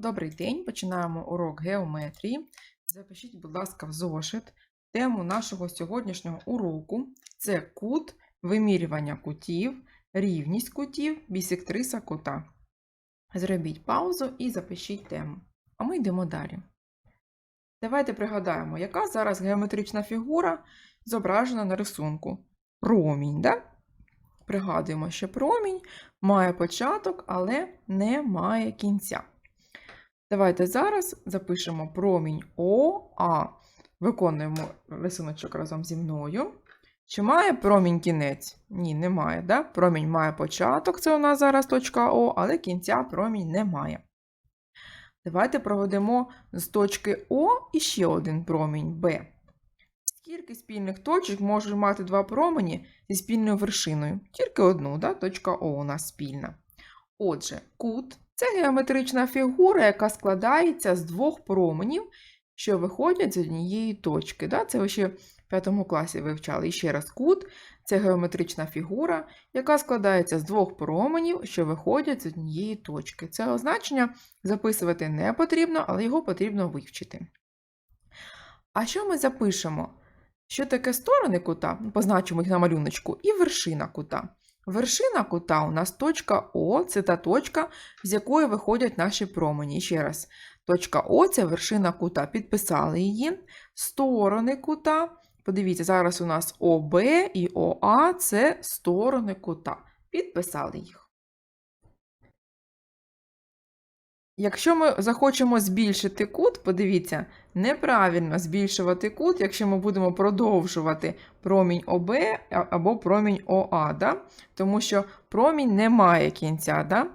Добрий день, починаємо урок геометрії. Запишіть, будь ласка, в зошит. Тему нашого сьогоднішнього уроку це кут, вимірювання кутів, рівність кутів, бісектриса кута. Зробіть паузу і запишіть тему. А ми йдемо далі. Давайте пригадаємо, яка зараз геометрична фігура зображена на рисунку. Промінь, да? Пригадуємо, що промінь має початок, але не має кінця. Давайте зараз запишемо промінь ОА. Виконуємо рисуночок разом зі мною. Чи має промінь кінець? Ні, немає. Да? Промінь має початок, це у нас зараз точка О, але кінця промінь не має. Давайте проведемо з точки О і ще один промінь Б. Скільки спільних точок можуть мати два промені зі спільною вершиною? Тільки одну, да? точка О у нас спільна. Отже, кут це геометрична фігура, яка складається з двох променів, що виходять з однієї точки. Це ви ще в п'ятому класі вивчали. І ще раз, кут це геометрична фігура, яка складається з двох променів, що виходять з однієї точки. Це означення записувати не потрібно, але його потрібно вивчити. А що ми запишемо? Що таке сторони кута? Позначимо їх на малюночку, і вершина кута. Вершина кута у нас точка О, це та точка, з якої виходять наші промені. Ще раз, точка О це вершина кута. Підписали її. Сторони кута. Подивіться, зараз у нас ОБ і ОА це сторони кута. Підписали їх. Якщо ми захочемо збільшити кут, подивіться, неправильно збільшувати кут, якщо ми будемо продовжувати промінь ОБ або промінь ОА, да? тому що промінь не має кінця. Да?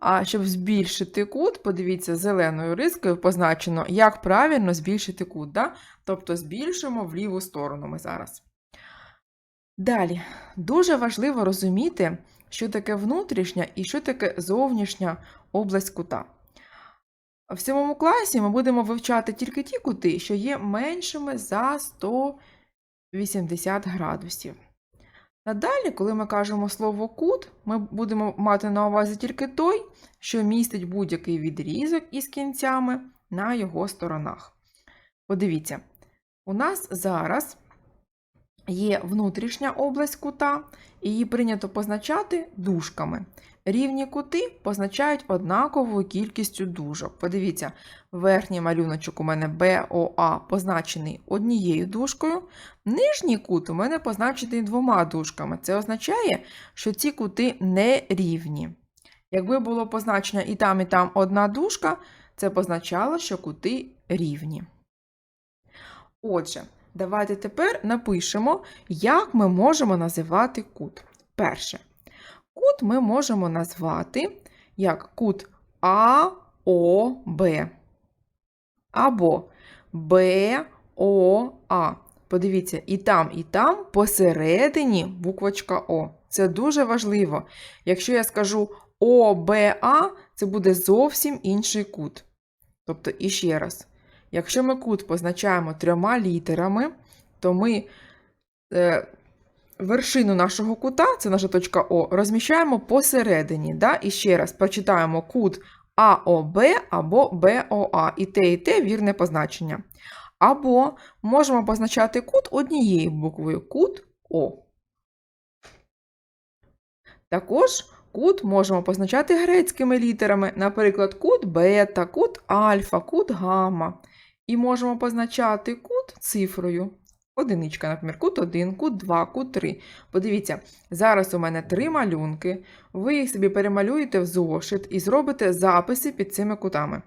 А щоб збільшити кут, подивіться, зеленою рискою позначено, як правильно збільшити кут. Да? Тобто збільшимо в ліву сторону ми зараз. Далі, дуже важливо розуміти, що таке внутрішня і що таке зовнішня область кута. В сьомому класі ми будемо вивчати тільки ті кути, що є меншими за 180 градусів. Надалі, коли ми кажемо слово кут, ми будемо мати на увазі тільки той, що містить будь-який відрізок із кінцями на його сторонах. Подивіться, у нас зараз є внутрішня область кута, і її прийнято позначати дужками. Рівні кути позначають однаковою кількістю дужок. Подивіться, верхній малюночок у мене БОА позначений однією дужкою, нижній кут у мене позначений двома дужками. Це означає, що ці кути не рівні. Якби було позначення і там, і там одна дужка, це позначало, що кути рівні. Отже, давайте тепер напишемо, як ми можемо називати кут. Перше. Кут ми можемо назвати як кут АОБ або БОА. Подивіться, і там, і там посередині буквочка О. Це дуже важливо. Якщо я скажу ОБА, це буде зовсім інший кут. Тобто, іще раз, якщо ми кут позначаємо трьома літерами, то ми е, вершину нашого кута, це наша точка О, розміщаємо посередині. Да? І ще раз прочитаємо кут АОБ або БОА. І те, і те вірне позначення. Або можемо позначати кут однією буквою кут О. Також кут можемо позначати грецькими літерами, наприклад, кут бета, кут альфа, кут гамма. І можемо позначати кут цифрою. Одиничка, наприклад, кут 1, кут 2, кут 3. Подивіться, зараз у мене три малюнки. Ви їх собі перемалюєте в зошит і зробите записи під цими кутами.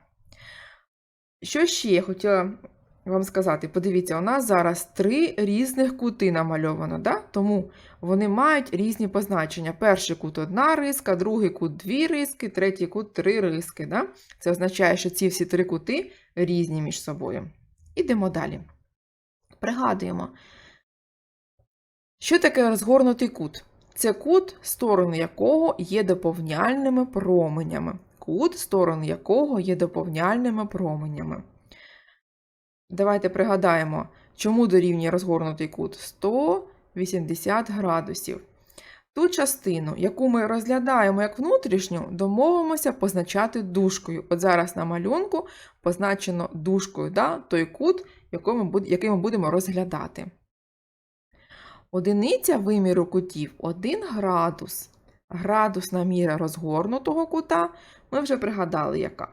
Що ще я хотіла вам сказати? Подивіться, у нас зараз три різних кути намальовано, да? тому вони мають різні позначення. Перший кут одна риска, другий кут дві риски, третій кут три риски. Да? Це означає, що ці всі три кути різні між собою. Ідемо далі. Пригадуємо, що таке розгорнутий кут? Це кут, сторони якого є доповняльними променями. Кут, сторони якого є доповняльними променями. Давайте пригадаємо, чому дорівнює розгорнутий кут 180 градусів. Ту частину, яку ми розглядаємо як внутрішню, домовимося позначати дужкою. От зараз на малюнку позначено дужкою да, той кут, який ми, будемо розглядати. Одиниця виміру кутів 1 градус. Градусна міра розгорнутого кута ми вже пригадали, яка.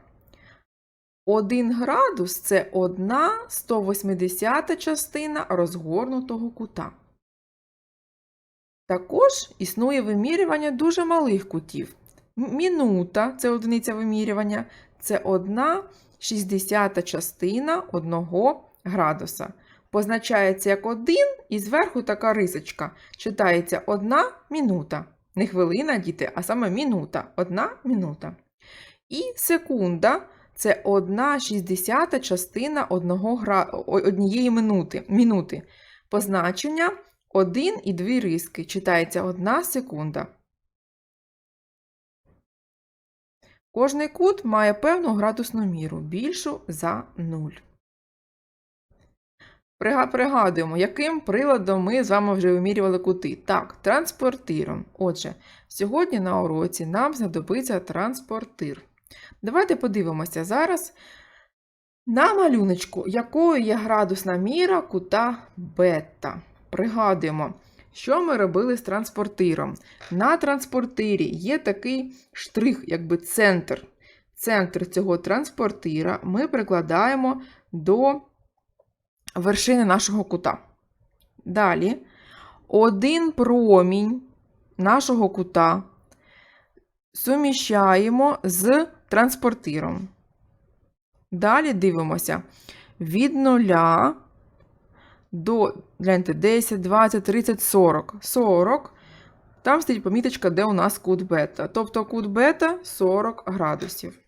1 градус це 1 180 частина розгорнутого кута. Також існує вимірювання дуже малих кутів. Мінута це одиниця вимірювання, це 1 60 частина 1 градуса. Позначається як 1 і зверху така рисочка. Читається 1 минута. Не хвилина, діти, а саме мінута. 1 минута. І секунда це 1 60 частина 1 гра... однієї минути. Позначення 1 і 2 риски. Читається 1 секунда. Кожний кут має певну градусну міру, більшу за 0. Пригадуємо, яким приладом ми з вами вже вимірювали кути. Так, транспортиром. Отже, сьогодні на уроці нам знадобиться транспортир. Давайте подивимося зараз на малюночку, якою є градусна міра кута бета. Пригадуємо, що ми робили з транспортиром. На транспортирі є такий штрих, якби центр. Центр цього транспортира ми прикладаємо до вершини нашого кута. Далі один промінь нашого кута суміщаємо з транспортиром. Далі дивимося від 0 до гляньте, 10, 20, 30, 40. 40. Там стоїть поміточка, де у нас кут бета. Тобто кут бета 40 градусів.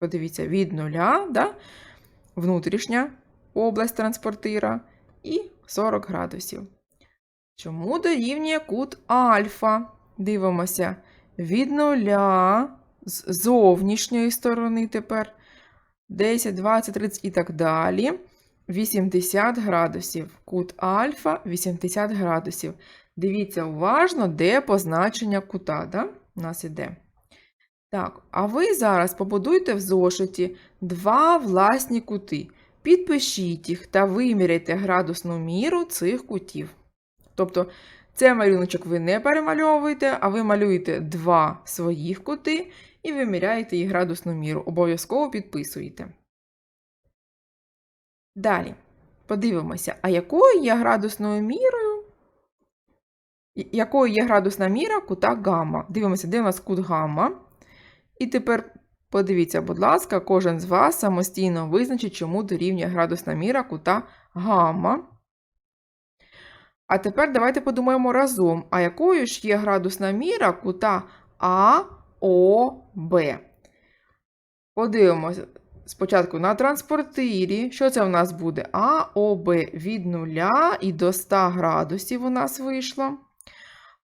Подивіться, від 0, да? внутрішня область транспортира і 40 градусів. Чому дорівнює кут альфа? Дивимося від 0 з зовнішньої сторони тепер 10, 20, 30 і так далі. 80 градусів. Кут альфа 80 градусів. Дивіться уважно, де позначення кута. Да? У нас іде. Так, а ви зараз побудуйте в зошиті два власні кути. Підпишіть їх та виміряйте градусну міру цих кутів. Тобто, цей малюночок ви не перемальовуєте, а ви малюєте два своїх кути і виміряєте їх градусну міру. Обов'язково підписуєте. Далі подивимося, а якою є градусною мірою? Якою є градусна міра кута гамма? Дивимося, де у нас кут гамма. І тепер подивіться, будь ласка, кожен з вас самостійно визначить, чому дорівнює градусна міра кута гамма. А тепер давайте подумаємо разом, а якою ж є градусна міра кута АОБ? Подивимося спочатку на транспортирі. Що це у нас буде? АОБ від 0 і до 100 градусів у нас вийшло.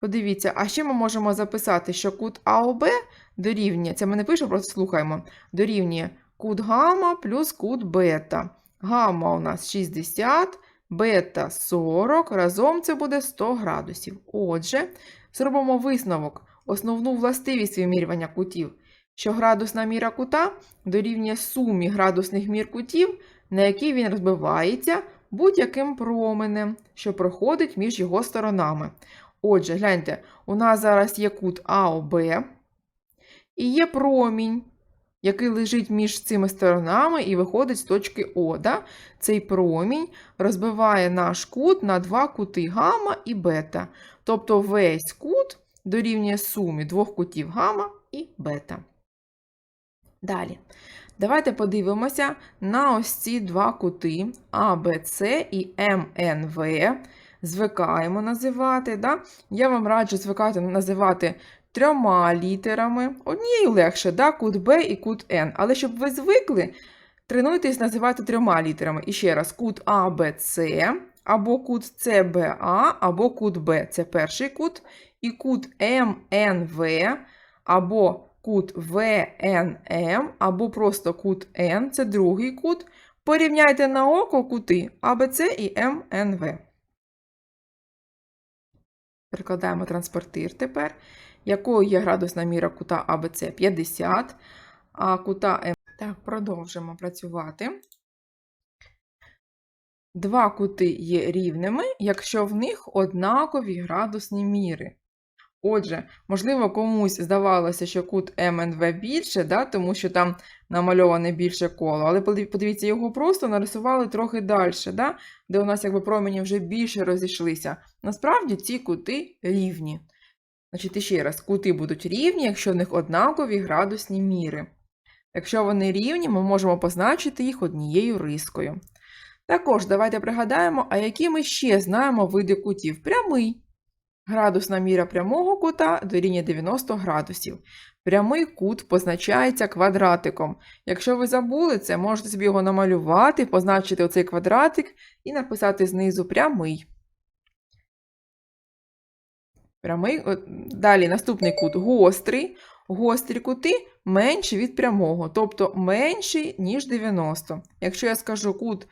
Подивіться, а ще ми можемо записати, що кут АОБ дорівнює, це ми не пишемо, просто слухаємо, дорівнює кут гамма плюс кут бета. Гамма у нас 60, бета 40, разом це буде 100 градусів. Отже, зробимо висновок, основну властивість вимірювання кутів, що градусна міра кута дорівнює сумі градусних мір кутів, на які він розбивається будь-яким променем, що проходить між його сторонами. Отже, гляньте, у нас зараз є кут АОБ і є промінь, який лежить між цими сторонами і виходить з точки О. Да? Цей промінь розбиває наш кут на два кути гамма і бета. Тобто весь кут дорівнює сумі двох кутів гамма і бета. Далі. Давайте подивимося на ось ці два кути АБЦ і МНВ. Звикаємо називати. Да? Я вам раджу звикати називати трьома літерами. Однією легше, да? кут Б і кут Н. Але щоб ви звикли, тренуйтесь називати трьома літерами. І ще раз, кут АБЦ, або кут СБА, або кут Б. Це перший кут. І кут МНВ, або кут ВНМ, або просто кут Н, це другий кут. Порівняйте на око кути АБЦ і МНВ. Перекладаємо транспортир тепер. Якою є градусна міра кута АБЦ 50, а кута М. Так, продовжимо працювати. Два кути є рівними, якщо в них однакові градусні міри. Отже, можливо, комусь здавалося, що кут МНВ більше, да, тому що там намальоване більше коло, але подивіться, його просто нарисували трохи далі, да, де у нас якби промені вже більше розійшлися. Насправді ці кути рівні. Значить, ще раз, кути будуть рівні, якщо в них однакові градусні міри. Якщо вони рівні, ми можемо позначити їх однією рискою. Також давайте пригадаємо, а які ми ще знаємо види кутів. Прямий. Градусна міра прямого кута дорівнює 90 градусів. Прямий кут позначається квадратиком. Якщо ви забули це, можете собі його намалювати, позначити оцей квадратик і написати знизу прямий. Прямий. Далі наступний кут гострий. Гострі кути менші від прямого, тобто менші, ніж 90. Якщо я скажу кут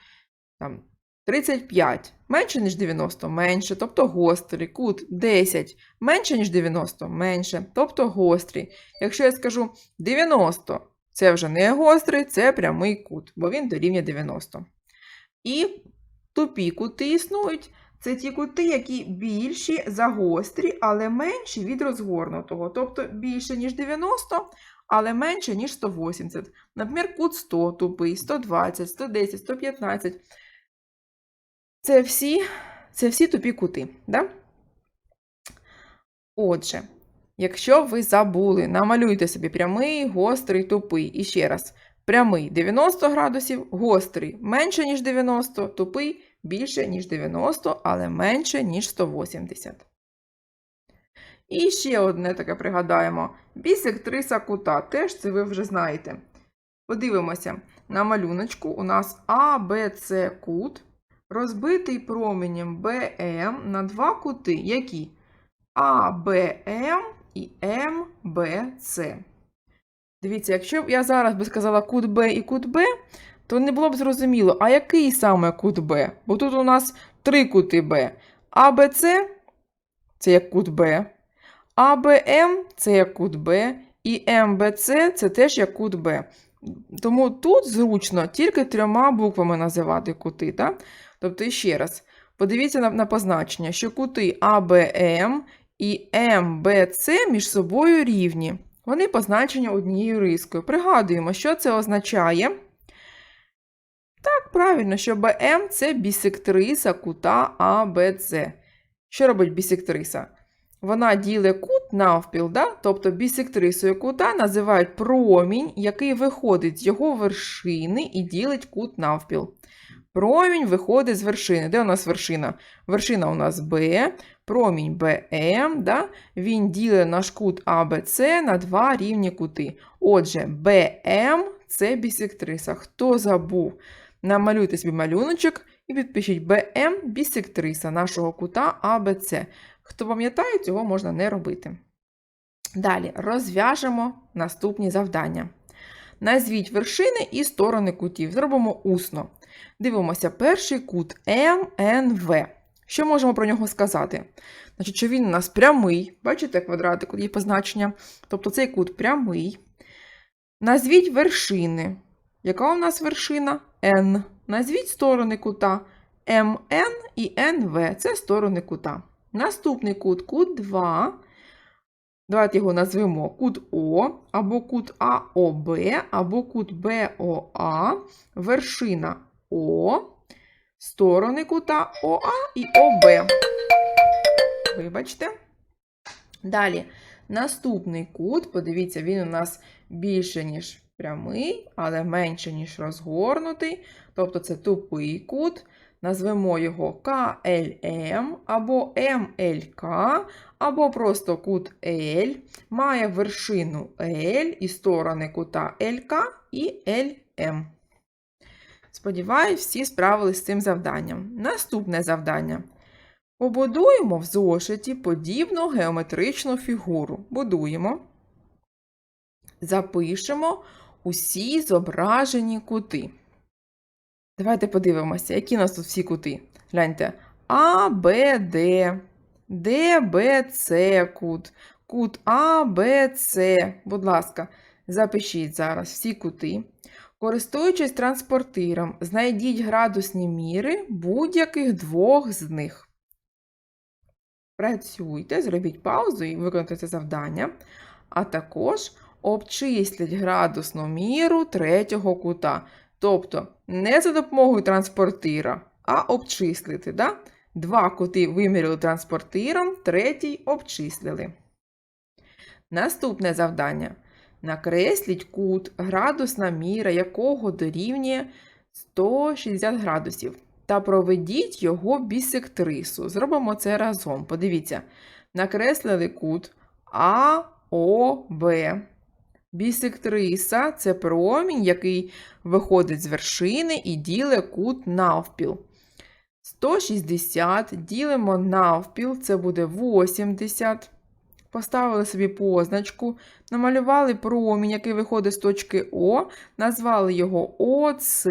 там, 35 менше, ніж 90, менше, тобто гострий. Кут 10 менше, ніж 90, менше, тобто гострий. Якщо я скажу 90, це вже не гострий, це прямий кут, бо він дорівнює 90. І тупі кути існують. Це ті кути, які більші за гострі, але менші від розгорнутого. Тобто більше, ніж 90, але менше, ніж 180. Наприклад, кут 100 тупий, 120, 110, 115. Це всі, це всі тупі кути. Да? Отже, якщо ви забули, намалюйте собі прямий, гострий, тупий. І ще раз, прямий 90 градусів, гострий менше, ніж 90, тупий більше, ніж 90, але менше, ніж 180. І ще одне таке пригадаємо: бісектриса кута. Теж це ви вже знаєте. Подивимося, на малюночку у нас А, С кут, розбитий променем БМ на два кути, які АБМ і МБЦ. Дивіться, якщо б я зараз би сказала кут Б і кут Б, то не було б зрозуміло, а який саме кут Б? Бо тут у нас три кути Б. АБЦ це як кут Б, АБМ це як кут Б, і МБЦ це теж як кут Б. Тому тут зручно тільки трьома буквами називати кути. Так? Тобто, ще раз, подивіться на, на позначення, що кути АБМ і МБЦ між собою рівні. Вони позначені однією рискою. Пригадуємо, що це означає. Так, правильно, що БМ це бісектриса кута АБЦ. Що робить бісектриса? Вона ділить кут навпіл, да? тобто бісектрисою кута називають промінь, який виходить з його вершини і ділить кут навпіл. Промінь виходить з вершини. Де у нас вершина? Вершина у нас Б, промінь БМ, да? він ділить наш кут АБЦ на два рівні кути. Отже, БМ це бісектриса. Хто забув? Намалюйте собі малюночок і підпишіть БМ бісектриса нашого кута АБЦ. Хто пам'ятає, цього можна не робити. Далі розв'яжемо наступні завдання. Назвіть вершини і сторони кутів. Зробимо усно. Дивимося, перший кут МНВ. Що можемо про нього сказати? Значить, що він у нас прямий. Бачите, квадратик є позначення. Тобто цей кут прямий. Назвіть вершини. Яка у нас вершина? N. Назвіть сторони кута МН і НВ. Це сторони кута. Наступний кут кут 2. Давайте його назвемо кут О, або кут АОБ, або кут БОА, вершина О, сторони кута ОА і ОБ. Вибачте. Далі, наступний кут, подивіться, він у нас більше, ніж прямий, але менше, ніж розгорнутий. Тобто це тупий кут. Назвемо його КЛМ або МЛК, або просто кут L. Має вершину L і сторони кута ЛК і ЛМ. Сподіваюсь, всі справились з цим завданням. Наступне завдання. Побудуємо в зошиті подібну геометричну фігуру. Будуємо. Запишемо усі зображені кути. Давайте подивимося, які у нас тут всі кути. Гляньте. А, Б, Д, ДБЦ кут, кут АБЦ. Будь ласка, запишіть зараз всі кути. Користуючись транспортиром, знайдіть градусні міри будь-яких двох з них. Працюйте, зробіть паузу і виконайте це завдання, а також обчисліть градусну міру третього кута. Тобто не за допомогою транспортира, а обчислити. Да? Два кути виміряли транспортиром, третій обчислили. Наступне завдання. Накресліть кут, градусна міра якого дорівнює 160 градусів. Та проведіть його бісектрису. Зробимо це разом. Подивіться, накреслили кут АОБ. Бісектриса це промінь, який виходить з вершини і ділить кут навпіл. 160 ділимо навпіл, це буде 80. Поставили собі позначку, намалювали промінь, який виходить з точки О, назвали його ОС,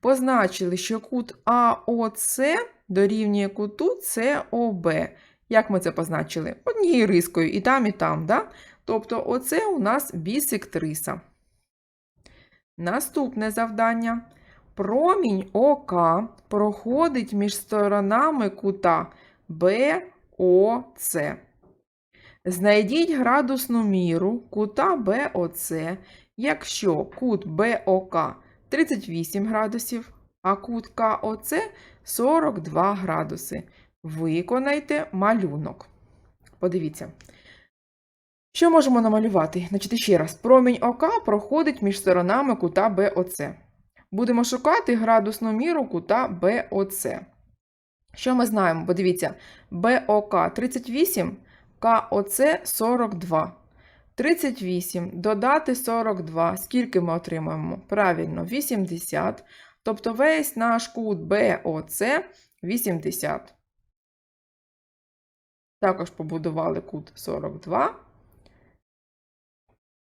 позначили, що кут АОС дорівнює куту СОБ. Як ми це позначили? Однією рискою і там, і там. Да? Тобто, оце у нас бісектриса. Наступне завдання. Промінь ОК проходить між сторонами кута БОЦ. Знайдіть градусну міру кута БОЦ, якщо кут БОК 38 градусів, а кут КОЦ 42 градуси. Виконайте малюнок. Подивіться. Що можемо намалювати? Значить, ще раз, промінь ОК проходить між сторонами кута БОЦ. Будемо шукати градусну міру кута БОЦ. Що ми знаємо? Подивіться, БОК 38, КОЦ 42. 38 додати 42. Скільки ми отримаємо? Правильно, 80. Тобто весь наш кут БОЦ 80. Також побудували кут 42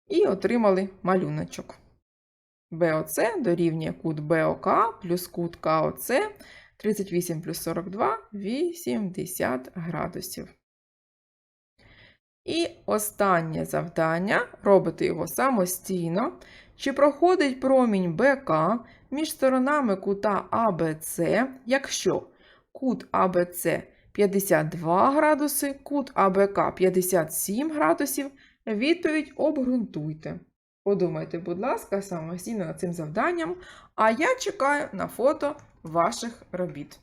і отримали малюночок. БОЦ дорівнює кут БОК плюс кут КОЦ 38 плюс 42 80 градусів. І останнє завдання робити його самостійно. Чи проходить промінь БК між сторонами кута АБЦ, якщо кут АБЦ 52 градуси, кут АБК 57 градусів, відповідь обґрунтуйте. Подумайте, будь ласка, самостійно над цим завданням, а я чекаю на фото ваших робіт.